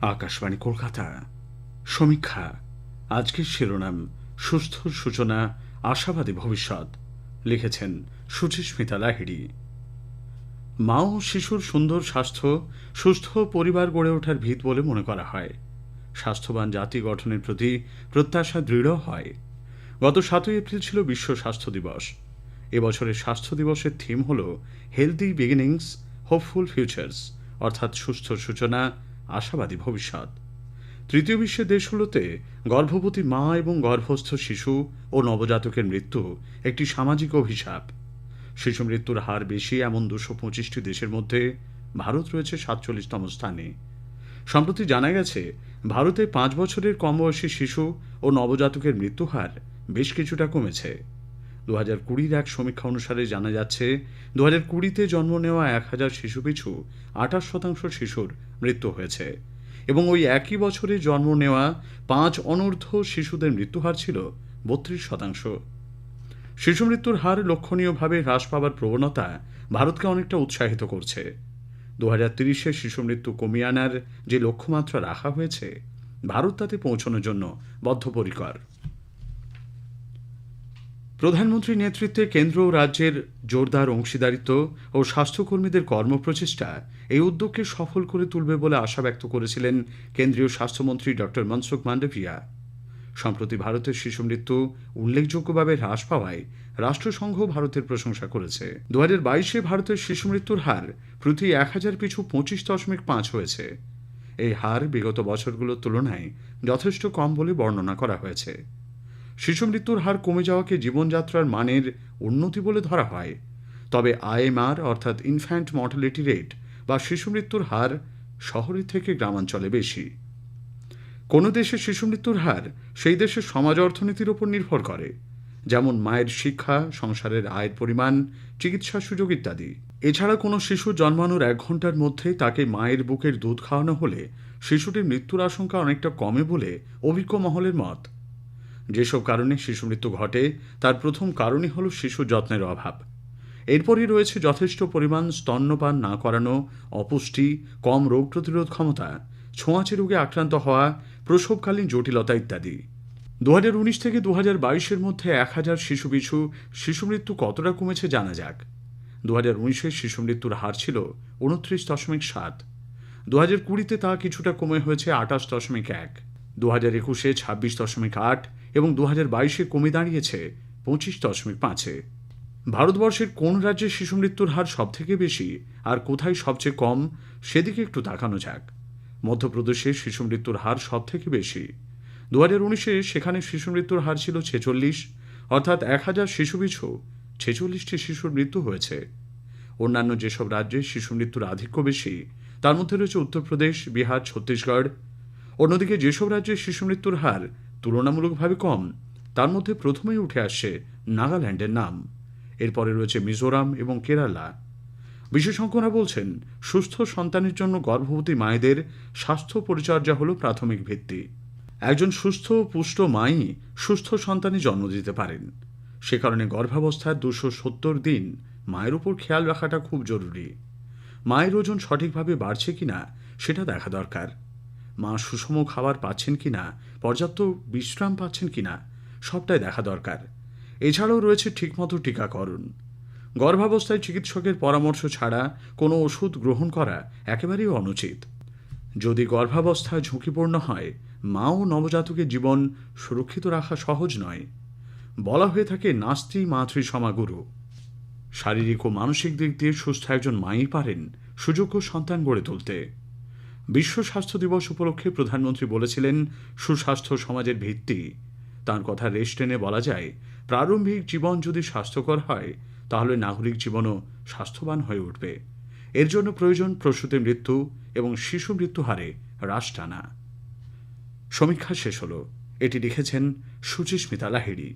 আকাশবাণী কলকাতা। সমীক্ষা। আজকের শিরোনাম, সুস্থ সূচনা, আশাবাদী ভবিষ্যৎ। লিখেছেন সুচিস্মিতা লাহিড়ি। মা ও শিশুর সুন্দর স্বাস্থ্য, সুস্থ পরিবার গড়ে ওঠার ভিত বলে মনে করা হয়। স্বাস্থ্যবান জাতি গঠনের প্রতি প্রত্যাশা দৃঢ় হয়। গত সাতই এপ্রিল ছিল বিশ্ব স্বাস্থ্য দিবস। এবছরের স্বাস্থ্য দিবসের থিম হল হেলদি বিগিনিংস, হোপফুল ফিউচার্স, অর্থাৎ সুস্থ সূচনা আশাবাদী ভবিষ্যৎ। তৃতীয় বিশ্বের দেশগুলোতে গর্ভবতী মা এবং গর্ভস্থ শিশু ও নবজাতকের মৃত্যু একটি সামাজিক অভিশাপ। শিশু মৃত্যুর হার বেশি এমন দুশো পঁচিশটি দেশের মধ্যে ভারত রয়েছে সাতচল্লিশতম স্থানে। সম্প্রতি জানা গেছে, ভারতে পাঁচ বছরের কম বয়সী শিশু ও নবজাতকের মৃত্যু হার বেশ কিছুটা কমেছে। দু হাজার কুড়ির এক সমীক্ষা অনুসারে জানা যাচ্ছে দু হাজার কুড়িতে জন্ম নেওয়া এক হাজার শিশু পিছু আঠাশ শতাংশ শিশুর মৃত্যু হয়েছে। এবং ওই একই বছরে জন্ম নেওয়া পাঁচ অনূর্ধ্ব শিশুদের মৃত্যুহার ছিল বত্রিশ শতাংশ। শিশু মৃত্যুর হার লক্ষণীয়ভাবে হ্রাস পাবার প্রবণতা ভারতকে অনেকটা উৎসাহিত করছে। দু হাজার তিরিশে শিশু মৃত্যু কমিয়ে আনার যে লক্ষ্যমাত্রা রাখা হয়েছে, ভারত তাতে পৌঁছানোর জন্য বদ্ধপরিকর। প্রধানমন্ত্রীর নেতৃত্বে কেন্দ্র ও রাজ্যের জোরদার অংশীদারিত্ব ও স্বাস্থ্যকর্মীদের কর্মপ্রচেষ্টা এই উদ্যোগকে সফল করে তুলবে বলে আশা ব্যক্ত করেছিলেন কেন্দ্রীয় স্বাস্থ্যমন্ত্রী ডক্টর মনসুখ মান্ডভিয়া। সম্প্রতি ভারতের শিশু মৃত্যু উল্লেখযোগ্যভাবে হ্রাস পাওয়ায় রাষ্ট্রসংঘ ভারতের প্রশংসা করেছে। দু বাইশে ভারতের শিশু মৃত্যুর হার প্রতি এক হাজার পিছু পঁচিশ দশমিক পাঁচ হয়েছে। এই হার বিগত বছরগুলোর তুলনায় যথেষ্ট কম বলে বর্ণনা করা হয়েছে। শিশু মৃত্যুর হার কমে যাওয়াকে জীবনযাত্রার মানের উন্নতি বলে ধরা হয়। তবে আইএমআর অর্থাৎ ইনফ্যান্ট মর্টালিটি রেট বা শিশু মৃত্যুর হার শহরের থেকে গ্রামাঞ্চলে বেশি। কোনো দেশের শিশু মৃত্যুর হার সেই দেশের সমাজ অর্থনীতির উপর নির্ভর করে, যেমন মায়ের শিক্ষা, সংসারের আয়ের পরিমাণ, চিকিৎসা সুযোগ ইত্যাদি। এছাড়া কোনো শিশু জন্মানোর এক ঘণ্টার মধ্যে তাকে মায়ের বুকের দুধ খাওয়ানো হলে শিশুটির মৃত্যুর আশঙ্কা অনেকটা কমে বলে অভিজ্ঞ মহলের মত। যেসব কারণে শিশু মৃত্যু ঘটে, তার প্রথম কারণই হল শিশু যত্নের অভাব। এরপরই রয়েছে যথেষ্ট পরিমাণ স্তন্যপান না করানো, অপুষ্টি, কম রোগ প্রতিরোধ ক্ষমতা, ছোঁয়াচে রোগে আক্রান্ত হওয়া, প্রসবকালীন জটিলতা ইত্যাদি। দু উনিশ থেকে দু হাজার মধ্যে এক হাজার শিশু পিছু শিশু মৃত্যু কতটা কমেছে জানা যাক। দু হাজার উনিশের শিশু মৃত্যুর হার ছিল উনত্রিশ দশমিক সাত। দু হাজার কুড়িতে তা কিছুটা কমে হয়েছে আঠাশ দশমিক এক। দু হাজার একুশে ছাব্বিশ দশমিক আট। এবং দু হাজার বাইশে কমে দাঁড়িয়েছে পঁচিশ দশমিক পাঁচে। ভারতবর্ষের কোন রাজ্যে শিশু মৃত্যুর হার সব থেকে বেশি আর কোথায় সবচেয়ে কম, সেদিকে একটু তাকানো যাক। মধ্যপ্রদেশে শিশু মৃত্যুর হার সব থেকে বেশি। দু হাজার উনিশে সেখানে শিশু মৃত্যুর হার ছিল ছেচল্লিশ, অর্থাৎ এক হাজার শিশু পিছু ছেচল্লিশটি শিশুর মৃত্যু হয়েছে। অন্যান্য যেসব রাজ্যে শিশু মৃত্যুর আধিক্য বেশি, তার মধ্যে রয়েছে উত্তরপ্রদেশ, বিহার, ছত্তিশগড়। অন্যদিকে যেসব রাজ্যে শিশু মৃত্যুর হার তুলনামূলকভাবে কম। তার মধ্যে প্রথমেই উঠে আসছে নাগাল্যান্ডের নাম। এরপরে রয়েছে মিজোরাম এবং কেরালা। বিশেষজ্ঞরা বলছেন, সুস্থ সন্তানের জন্য গর্ভবতী মায়েদের স্বাস্থ্য পরিচর্যা হল প্রাথমিক ভিত্তি। একজন সুস্থ পুষ্ট মাই সুস্থ সন্তানই জন্ম দিতে পারেন। সে কারণে গর্ভাবস্থার দুশো সত্তর দিন মায়ের উপর খেয়াল রাখাটা খুব জরুরি। মায়ের ওজন সঠিকভাবে বাড়ছে কিনা সেটা দেখা দরকার। মা সুষম খাবার পাচ্ছেন কিনা পর্যাপ্ত বিশ্রাম পাচ্ছেন কিনা, সবটাই দেখা দরকার। এছাড়াও রয়েছে ঠিকমতো টিকাকরণ। গর্ভাবস্থায় চিকিৎসকের পরামর্শ ছাড়া কোনো ওষুধ গ্রহণ করা একেবারেই অনুচিত। যদি গর্ভাবস্থায় ঝুঁকিপূর্ণ হয়, মা ও নবজাতকের জীবন সুরক্ষিত রাখা সহজ নয়। বলা হয়ে থাকে, নাস্তি মাতৃ সমাগুরু। শারীরিক ও মানসিক দিক দিয়ে সুস্থ একজন মাই পারেন সুযোগ্য সন্তান গড়ে তুলতে। বিশ্ব স্বাস্থ্য দিবস উপলক্ষে প্রধানমন্ত্রী বলেছিলেন, সুস্বাস্থ্য সমাজের ভিত্তি। তার কথা রেশ টেনে বলা যায়, প্রারম্ভিক জীবন যদি স্বাস্থ্যকর হয়, তাহলে নাগরিক জীবনও স্বাস্থ্যবান হয়ে উঠবে। এর জন্য প্রয়োজন প্রসূতি মৃত্যু এবং শিশু মৃত্যু হারে হ্রাস টানা। সমীক্ষা শেষ হল। এটি লিখেছেন সুচিস্মিতা লাহিড়ী।